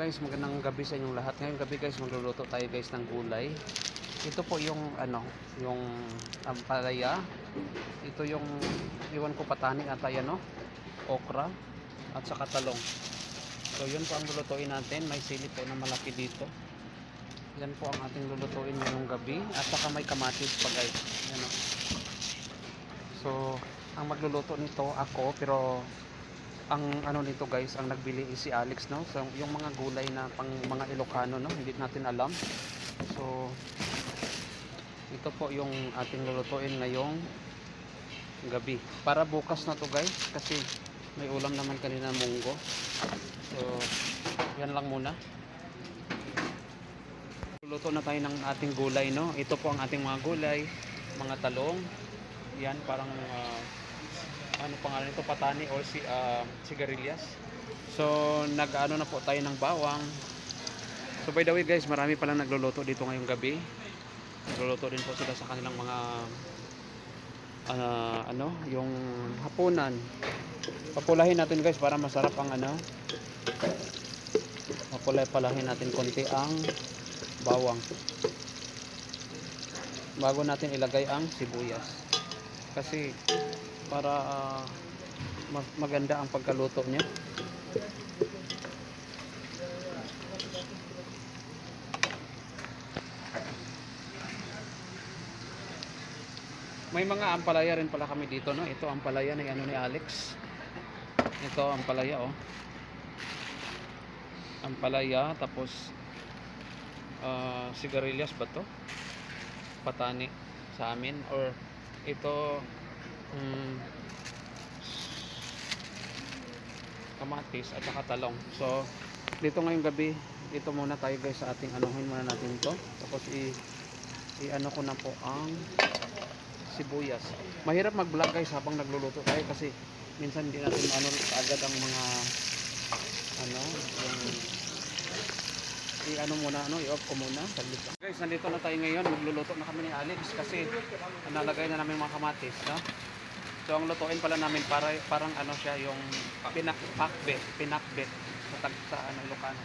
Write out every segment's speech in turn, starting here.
guys, magandang gabi sa inyong lahat. Ngayong gabi guys, magluluto tayo guys ng gulay. Ito po yung ano, yung ampalaya. Ito yung iwan ko patani ata yan no. Okra at saka talong. So yun po ang lulutuin natin. May sili po na malaki dito. Yan po ang ating lulutuin ngayong gabi. At saka may kamatis pa guys. Yan o. So, ang magluluto nito ako pero ang ano nito guys, ang nagbili is si Alex no. So yung mga gulay na pang mga Ilocano no, hindi natin alam. So ito po yung ating lulutuin ngayong gabi. Para bukas na to guys kasi may ulam naman kanina munggo. So yan lang muna. Luluto na tayo ng ating gulay no. Ito po ang ating mga gulay, mga talong. Yan parang ah, ano pangalan nito patani or si uh, sigarilyas. So nag-ano na po tayo ng bawang. So by the way guys, marami pala nagluluto dito ngayong gabi. Nagluluto din po sila sa kanilang mga ah, ano, yung hapunan. Papulahin natin guys para masarap ang ano. Papulay-palahin natin konti ang bawang. Bago natin ilagay ang sibuyas. Kasi para ah, mag- maganda ang pagkaluto niya. May mga ampalaya rin pala kami dito, no? Ito ampalaya ni ano ni Alex. Ito ampalaya, oh. Ampalaya, tapos ah, sigarilyas ba to? Patani sa amin or ito mm, kamatis at saka talong. So, dito ngayong gabi, dito muna tayo guys sa ating anuhin muna natin to. Tapos i i-ano ko na po ang sibuyas. Mahirap mag-vlog guys habang nagluluto tayo kasi minsan hindi natin ano agad ang mga ano yung i-ano muna ano i-off ko muna saglit. Guys, nandito na tayo ngayon. Magluluto na kami ni Alex kasi nalagay na namin mga kamatis, no? So ang lutuin pala namin para parang ano siya yung pinakpakbe, pinakbe sa tag sa ano Ilocano.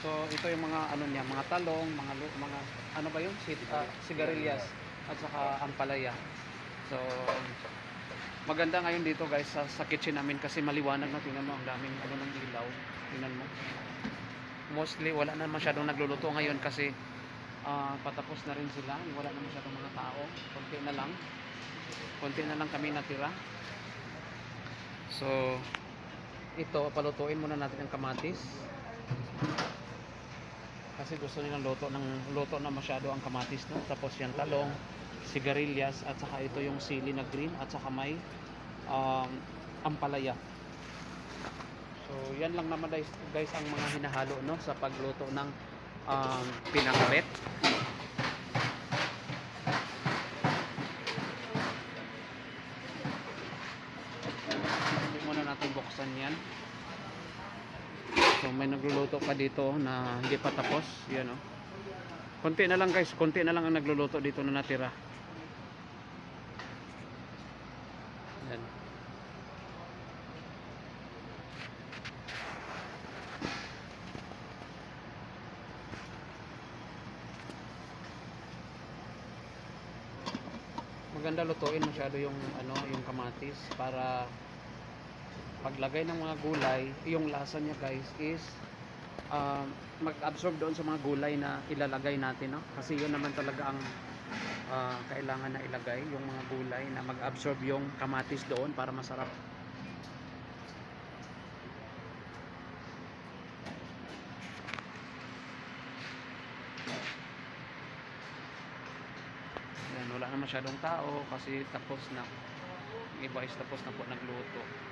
So ito yung mga ano niya, mga talong, mga mga ano ba yun? Si, ah, sigarilyas at saka ampalaya. So maganda ngayon dito guys sa, sa kitchen namin kasi maliwanag na tingnan mo ang daming ano ng ilaw. Tingnan mo. Mostly wala na masyadong nagluluto ngayon kasi ah, patapos na rin sila. Wala na masyadong mga tao. Konti na lang konti na lang kami natira. So ito palutuin muna natin ang kamatis. Kasi gusto nilang luto ng luto na masyado ang kamatis no? Tapos yan talong sigarilyas at saka ito yung sili na green at saka may um, ampalaya. So yan lang naman guys, guys ang mga hinahalo no? Sa pagluto ng um, pinakbet Hindi muna natin buksan yan. So may nagluluto pa dito na hindi pa tapos. Yan o. Konti na lang guys. Konti na lang ang nagluluto dito na natira. Yan. maganda lutuin masyado yung ano yung kamatis para paglagay ng mga gulay yung lasa niya guys is um, mag-absorb doon sa mga gulay na ilalagay natin no kasi yun naman talaga ang ah, kailangan na ilagay yung mga gulay na mag-absorb yung kamatis doon para masarap Yan, wala na masyadong tao kasi tapos na. Iba is tapos na po nagluto.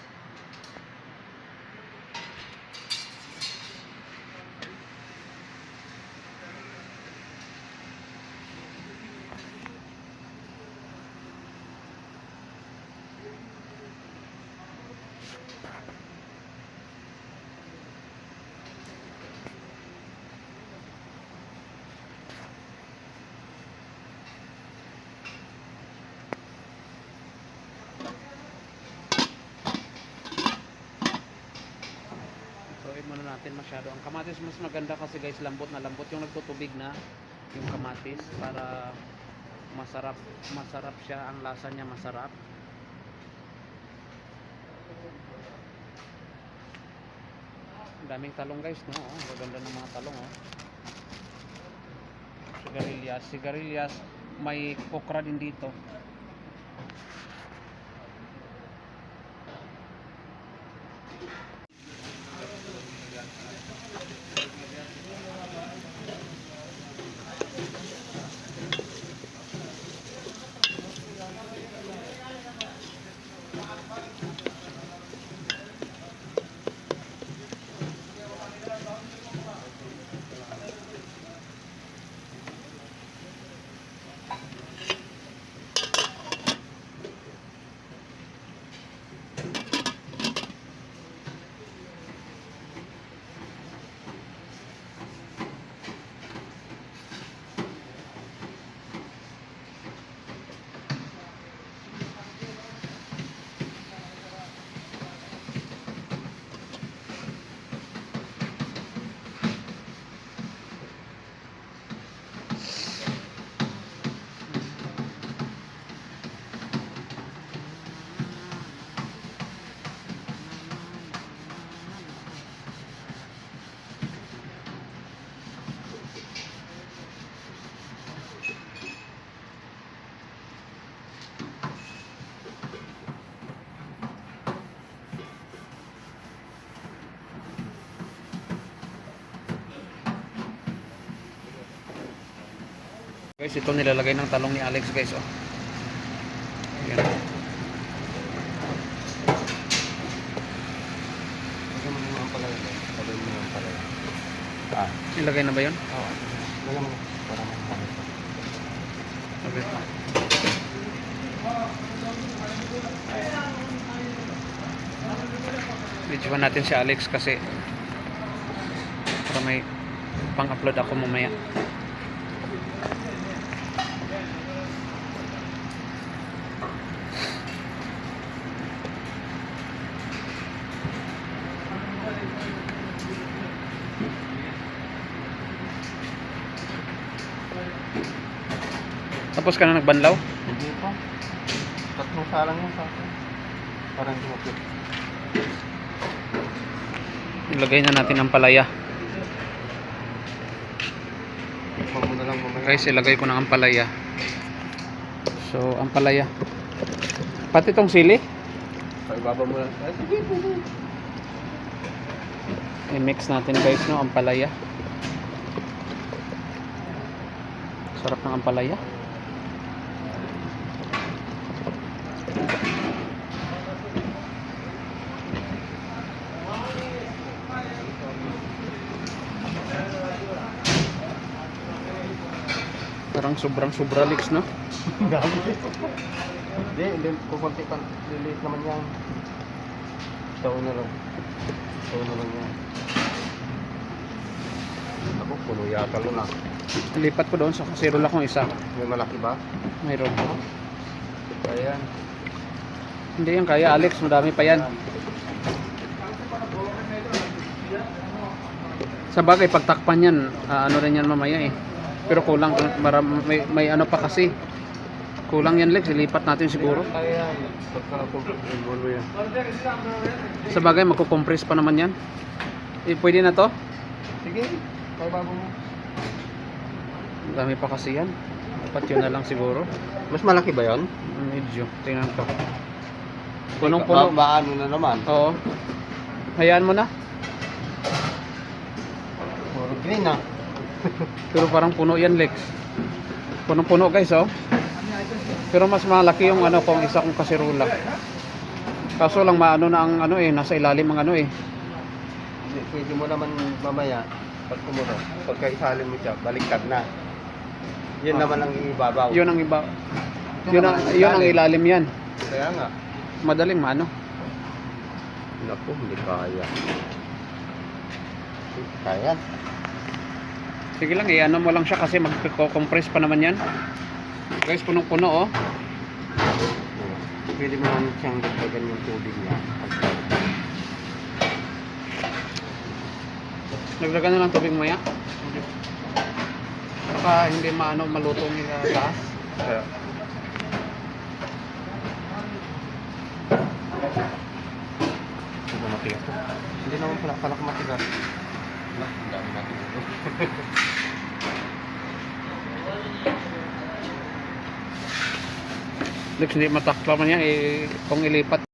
masyado. Ang kamatis mas maganda kasi guys, lambot na lambot. Yung nagtutubig na yung kamatis para masarap masarap siya. Ang lasa niya masarap. Daming talong guys, no? Oh, ang gaganda ng mga talong, oh. Sigarilyas. Sigarilyas, may okra din dito. Guys, ito nilalagay ng talong ni Alex guys, oh. Ayan. Ah, Nilagay na ba yun? oo. Lagyan mo para mahal. Okay. Videoan natin si Alex kasi para may pang-upload ako mamaya. Tapos ka na nagbanlaw? Hindi pa. Tatlong salang yun sa akin. Parang dumapit. Ilagay na natin ang palaya. Tikman mo na lang mamaya. Guys, ilagay ko na ang palaya. So, ang palaya. Pati itong sili, Sa ibaba mo lang. Ay, sige po. i-mix natin guys, no, ang palaya. Sarap ng ampalaya. Parang sobrang sobra leaks, no? Dami. Hindi, hindi. Kukunti pa. Liliit naman yan. Ito na lang. Ito na lang yan. Puno yata nun ah. Lipat ko doon sa kasirola kong isa. May malaki ba? Mayroon. Ayan. Hindi yan kaya, Alex. Madami pa yan. Sa bagay, pagtakpan yan, ah, ano rin yan mamaya eh. Pero kulang, maram, may, may ano pa kasi. Kulang yan, Lex. Ilipat natin siguro. Sa bagay, magkukompress pa naman yan. Eh, pwede na to? Sige, bago mo. Ang Dami pa kasi yan. Dapat yun na lang siguro. Mas malaki ba yon? Medyo. Tingnan ko. Punong-puno. Ba, ba ano na naman? Oo. Hayaan mo na. Puro green ah. Pero parang puno yan, Lex. Punong-puno, guys, oh. Pero mas malaki yung ano kung isa kong kasirola. Kaso lang maano na ang ano eh, nasa ilalim ang ano eh. Pwede mo naman mamaya, pag kumulo, pagka isalin mo siya, baliktad na. Yan Ah. naman ang ibabaw. Yun ang iba. Yun ang, yun ang ilalim yan. Kaya nga. Madaling maano. Naku, hindi kaya. Kaya. Sige lang, i-ano mo lang siya kasi magko-compress pa naman yan. Guys, punong-puno oh. Pwede mo naman siyang dagdagan yung tubig niya. Naglagan na lang tubig maya. Baka hindi maano malutong yung taas. Kaya. Matigas to. Hindi naman pala pala matigas. Wala, ang dami natin ito. Next, hindi matakpa man yan, eh, kung ilipat